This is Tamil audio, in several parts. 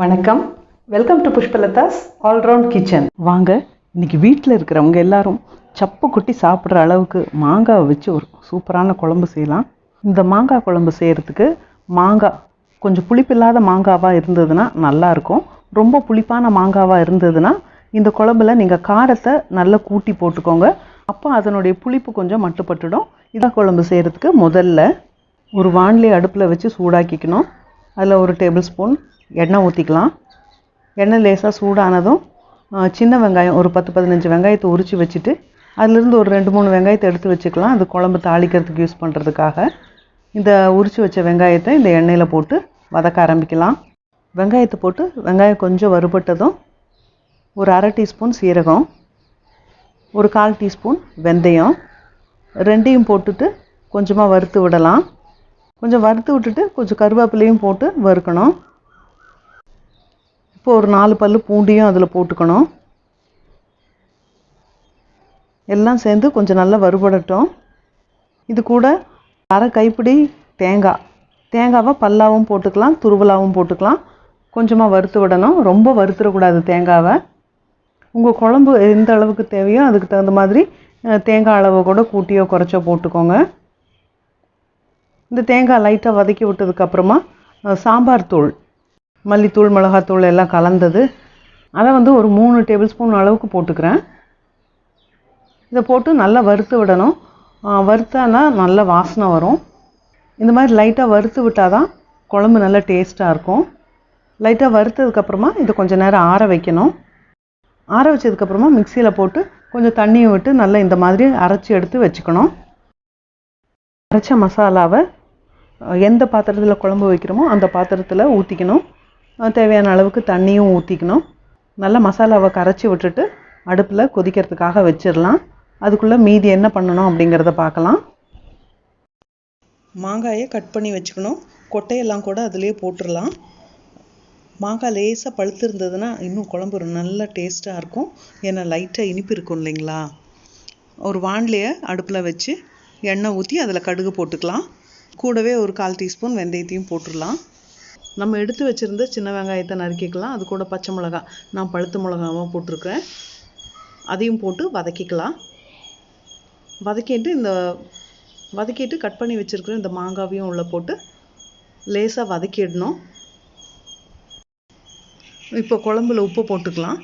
வணக்கம். Welcome to Pushpalatha's all round kitchen வாங்க இன்னைக்கு வீட்டில் இருக்கிறவங்க எல்லாரும் சப்பு குட்டி சாப்பிட்ற அளவுக்கு மாங்காவை வச்சு ஒரு சூப்பரான குழம்பு செய்யலாம். இந்த மாங்காய் குழம்பு செய்கிறதுக்கு மாங்காய் கொஞ்சம் புளிப்பில்லாத மாங்காவாக இருந்ததுன்னா நல்லாயிருக்கும் ரொம்ப புளிப்பான மாங்காவாக இருந்ததுன்னா இந்த குழம்புல நீங்கள் காரத்தை நல்லா கூட்டி போட்டுக்கோங்க. அப்போ அதனுடைய புளிப்பு கொஞ்சம் மட்டுப்பட்டுடும். இதான் குழம்பு செய்கிறதுக்கு முதல்ல ஒரு வாண்லி அடுப்பில் வச்சு சூடாக்கிக்கணும். அதில் ஒரு டேபிள் ஸ்பூன் எண்ணெய் ஊற்றிக்கலாம் எண்ணெய் லேசாக சூடானதும் சின்ன வெங்காயம் ஒரு பத்து பதினஞ்சு வெங்காயத்தை உரித்து வச்சுட்டு அதுலேருந்து ஒரு ரெண்டு மூணு வெங்காயத்தை எடுத்து வச்சுக்கலாம். அது குழம்பு தாளிக்கிறதுக்கு யூஸ் பண்ணுறதுக்காக இந்த உரித்து வச்ச வெங்காயத்தை இந்த எண்ணெயில் போட்டு வதக்க ஆரம்பிக்கலாம். வெங்காயத்தை போட்டு வெங்காயம் கொஞ்சம் வறுபட்டதும் ஒரு அரை டீஸ்பூன் சீரகம் ஒரு கால் டீஸ்பூன் வெந்தயம் ரெண்டையும் போட்டுட்டு கொஞ்சமாக வறுத்து விடலாம். கொஞ்சம் வறுத்து விட்டுட்டு கொஞ்சம் கருவேப்பிலையும் போட்டு வறுக்கணும். இப்போ ஒரு நாலு பல் பூண்டியும் அதில் போட்டுக்கணும். எல்லாம் சேர்ந்து கொஞ்சம் நல்லா வறுபடட்டும். இது கூட அரை கைப்பிடி தேங்காய். தேங்காவை பல்லாவும் போட்டுக்கலாம் துருவலாவும் போட்டுக்கலாம். கொஞ்சமாக வறுத்து விடணும். ரொம்ப வறுத்துடக்கூடாது தேங்காவை. உங்கள் குழம்பு எந்த அளவுக்கு தேவையோ அதுக்கு தகுந்த மாதிரி தேங்காய் அளவை கூட கூட்டியோ குறைச்சோ போட்டுக்கோங்க. இந்த தேங்காய் லைட்டாக வதக்கி விட்டதுக்கப்புறமா சாம்பார் தூள். மல்லித்தூள் மிளகாத்தூள் எல்லாம் கலந்தது. அதை வந்து ஒரு மூணு டேபிள் ஸ்பூன் அளவுக்கு போட்டுக்கிறேன். இதை போட்டு நல்லா வறுத்து விடணும். வறுத்தானா நல்ல வாசனை வரும். இந்த மாதிரி லைட்டாக வறுத்து விட்டால் தான் குழம்பு நல்லா டேஸ்ட்டாக இருக்கும். லைட்டாக வறுத்ததுக்கப்புறமா இதை கொஞ்சம் நேரம் ஆற வைக்கணும். ஆற வச்சதுக்கப்புறமா மிக்சியில் போட்டு கொஞ்சம் தண்ணியை விட்டு நல்லா இந்த மாதிரி அரைச்சி எடுத்து வச்சுக்கணும். அரைச்ச மசாலாவை எந்த பாத்திரத்தில் குழம்பு வைக்கிறோமோ அந்த பாத்திரத்தில் ஊற்றிக்கணும் தேவையான அளவுக்கு தண்ணியும் ஊற்றிக்கணும் நல்லா மசாலாவை கரைச்சி விட்டுட்டு அடுப்பில் கொதிக்கிறதுக்காக வச்சிடலாம். அதுக்குள்ளே மீதி என்ன பண்ணணும் அப்படிங்கிறத பார்க்கலாம். மாங்காயை கட் பண்ணி வச்சுக்கணும். கொட்டையெல்லாம் கூட அதிலே போட்டுடலாம். மாங்காய் லேசாக பழுத்து இருந்ததுன்னா இன்னும் குழம்பு நல்லா நல்ல டேஸ்ட்டாக இருக்கும். ஏன்னா லைட்டாக இனிப்பு இருக்கும் இல்லைங்களா? ஒரு வாண்லியை அடுப்பில் வச்சு எண்ணெய் ஊற்றி அதில் கடுகு போட்டுக்கலாம். கூடவே ஒரு கால் டீஸ்பூன் வெந்தயத்தையும் போட்டுடலாம். நம்ம எடுத்து வச்சுருந்த சின்ன வெங்காயத்தை நறுக்கிக்கலாம். அது கூட பச்சை மிளகாய் நான் பழுத்த மிளகாவாக போட்டிருக்கிறேன். அதையும் போட்டு வதக்கிக்கலாம். வதக்கிட்டு இந்த வதக்கிட்டு கட் பண்ணி வச்சுருக்கிற இந்த மாங்காவையும் உள்ளே போட்டு லேசாக வதக்கிடணும். இப்போ குழம்புல உப்பு போட்டுக்கலாம்.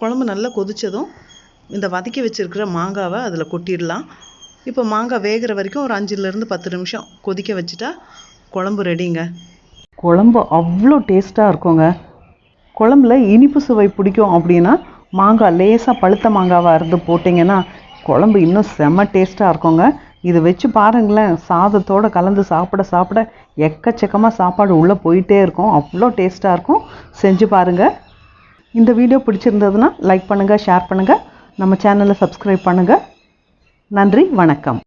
குழம்பு நல்லா கொதிச்சதும் இந்த வதக்கி வச்சிருக்கிற மாங்காவை அதில் கொட்டிடலாம். இப்போ மாங்காய் வேகிற வரைக்கும் ஒரு அஞ்சுலேருந்து பத்து நிமிஷம் கொதிக்க வச்சுட்டா குழம்பு ரெடிங்க குழம்பு அவ்வளோ டேஸ்ட்டாக இருக்குங்க. குழம்புல இனிப்பு சுவை பிடிக்கும் அப்படின்னா மாங்காய் லேசாக பழுத்த மாங்காவாக இருந்து போட்டிங்கன்னா குழம்பு இன்னும் செம்ம டேஸ்ட்டாக இருக்குங்க. இது வச்சு பாருங்களேன் சாதத்தோட கலந்து சாப்பிட சாப்பிட எக்கச்சக்கமாக சாப்பாடு உள்ளே போயிட்டே இருக்கும். அவ்வளோ டேஸ்ட்டாக இருக்கும். செஞ்சு பாருங்கள் இந்த வீடியோ பிடிச்சிருந்ததுன்னா லைக் பண்ணுங்கள் ஷேர் பண்ணுங்கள் நம்ம சேனலை சப்ஸ்கிரைப் பண்ணுங்கள் நன்றி வணக்கம்.